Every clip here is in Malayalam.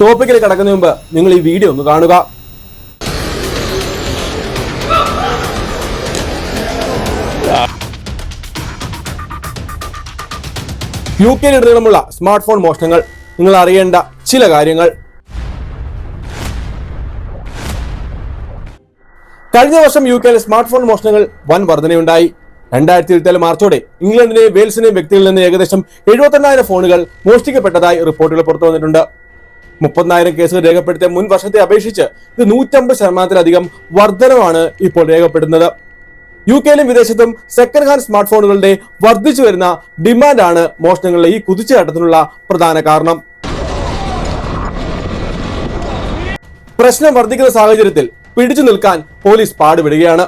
ടോപ്പിക്കിൽ കിടക്കുന്ന മുമ്പ് നിങ്ങൾ ഈ വീഡിയോ ഒന്ന് കാണുക. യു കെയിലുടനീളമുള്ള സ്മാർട്ട് ഫോൺ മോഷണങ്ങൾ. നിങ്ങൾ അറിയേണ്ട ചില കാര്യങ്ങൾ. കഴിഞ്ഞ വർഷം യു കെയിലെ സ്മാർട്ട് ഫോൺ മോഷണങ്ങൾ വൻ വർധനയുണ്ടായി. രണ്ടായിരത്തി ഇരുപത്തിനാല് മാർച്ചോടെ ഇംഗ്ലണ്ടിലെയും വെയിൽസിലെയും വ്യക്തികളിൽ നിന്ന് ഏകദേശം എഴുപത്തെണ്ണായിരം ഫോണുകൾ മോഷ്ടിക്കപ്പെട്ടതായി റിപ്പോർട്ടുകൾ പുറത്തു വന്നിട്ടുണ്ട് മുപ്പതിനായിരം കേസുകൾ രേഖപ്പെടുത്തിയ മുൻ വർഷത്തെ അപേക്ഷിച്ച് ഇത് നൂറ്റമ്പത് ശതമാനത്തിലധികം വർധനമാണ് ഇപ്പോൾ രേഖപ്പെടുന്നത്. യു കെയിലും വിദേശത്തും സെക്കൻഡ് ഹാൻഡ് സ്മാർട്ട് ഫോണുകളുടെ വർദ്ധിച്ചു വരുന്ന ഡിമാൻഡാണ് മോഷണങ്ങളിലെ ഈ കുതിച്ചുചാട്ടത്തിനുള്ള പ്രധാന കാരണം. പ്രശ്നം വർദ്ധിക്കുന്ന സാഹചര്യത്തിൽ പിടിച്ചു നിൽക്കാൻ പോലീസ് പാടുപെടുകയാണ്.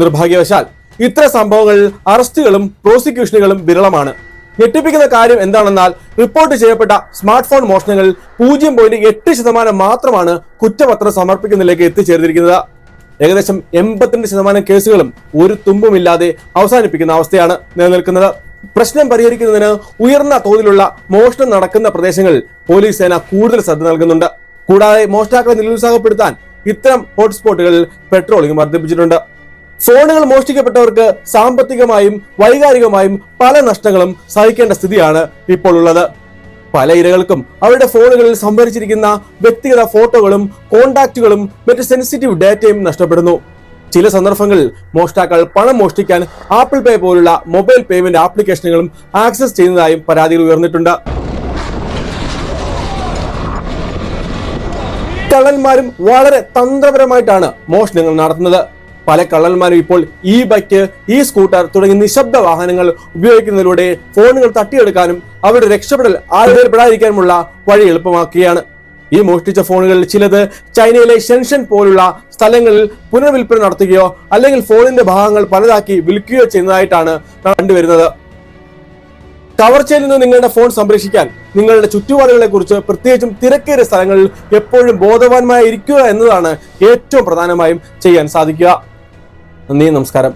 നിർഭാഗ്യവശാൽ ഇത്തരം സംഭവങ്ങളിൽ അറസ്റ്റുകളും പ്രോസിക്യൂഷനുകളും വിരളമാണ്. ഞെട്ടിപ്പിക്കുന്ന കാര്യം എന്താണെന്നാൽ റിപ്പോർട്ട് ചെയ്യപ്പെട്ട സ്മാർട്ട് ഫോൺ മോഷണങ്ങളിൽ പൂജ്യം പോയിന്റ് എട്ട് ശതമാനം മാത്രമാണ് കുറ്റപത്രം സമർപ്പിക്കുന്നതിലേക്ക് എത്തിച്ചേർന്നിരിക്കുന്നത്. ഏകദേശം എൺപത്തിരണ്ട് ശതമാനം കേസുകളും ഒരു തുമ്പുമില്ലാതെ അവസാനിപ്പിക്കുന്ന അവസ്ഥയാണ് നിലനിൽക്കുന്നത്. പ്രശ്നം പരിഹരിക്കുന്നതിന് ഉയർന്ന തോതിലുള്ള മോഷണം നടക്കുന്ന പ്രദേശങ്ങളിൽ പോലീസ് സേന കൂടുതൽ ശ്രദ്ധ നൽകുന്നുണ്ട്. കൂടാതെ മോഷ്ടാക്കളെ നിരുത്സാഹപ്പെടുത്താൻ ഇത്തരം ഹോട്ട്സ്പോട്ടുകളിൽ പെട്രോളിംഗ് വർദ്ധിപ്പിച്ചിട്ടുണ്ട്. ഫോണുകൾ മോഷ്ടിക്കപ്പെട്ടവർക്ക് സാമ്പത്തികമായും വൈകാരികമായും പല നഷ്ടങ്ങളും സഹിക്കേണ്ട സ്ഥിതിയാണ് ഇപ്പോൾ ഉള്ളത്. പല ഇരകൾക്കും അവരുടെ ഫോണുകളിൽ സംഭരിച്ചിരിക്കുന്ന വ്യക്തിഗത ഫോട്ടോകളും കോണ്ടാക്റ്റുകളും മറ്റ് സെൻസിറ്റീവ് ഡാറ്റയും നഷ്ടപ്പെടുന്നു. ചില സന്ദർഭങ്ങളിൽ മോഷ്ടാക്കൾ പണം മോഷ്ടിക്കാൻ ആപ്പിൾ പേ പോലുള്ള മൊബൈൽ പേയ്മെന്റ് ആപ്ലിക്കേഷനുകളും ആക്സസ് ചെയ്യുന്നതായും പരാതികൾ ഉയർന്നിട്ടുണ്ട്. കള്ളന്മാരും വളരെ തന്ത്രപരമായിട്ടാണ് മോഷണങ്ങൾ നടത്തുന്നത്. പല കള്ളന്മാരും ഇപ്പോൾ ഈ ബൈക്ക് ഈ സ്കൂട്ടർ തുടങ്ങിയ നിശബ്ദ വാഹനങ്ങൾ ഉപയോഗിക്കുന്നതിലൂടെ ഫോണുകൾ തട്ടിയെടുക്കാനും അവരുടെ രക്ഷപ്പെടൽ ആരുടെപ്പെടാതിരിക്കാനുമുള്ള വഴി എളുപ്പമാക്കുകയാണ്. ഈ മോഷ്ടിച്ച ഫോണുകളിൽ ചിലത് ചൈനയിലെ ഷെൻഷൻ പോലുള്ള സ്ഥലങ്ങളിൽ പുനർവിൽപ്പന നടത്തുകയോ അല്ലെങ്കിൽ ഫോണിന്റെ ഭാഗങ്ങൾ പലതാക്കി വിൽക്കുകയോ ചെയ്യുന്നതായിട്ടാണ് കണ്ടുവരുന്നത്. കവർച്ചയിൽ നിന്ന് നിങ്ങളുടെ ഫോൺ സംരക്ഷിക്കാൻ നിങ്ങളുടെ ചുറ്റുപാടുകളെ കുറിച്ച് പ്രത്യേകിച്ചും തിരക്കേറിയ സ്ഥലങ്ങളിൽ എപ്പോഴും ബോധവാന്മാരായിരിക്കുക എന്നതാണ് ഏറ്റവും പ്രധാനമായും ചെയ്യാൻ സാധിക്കുക. നന്ദി നമസ്കാരം.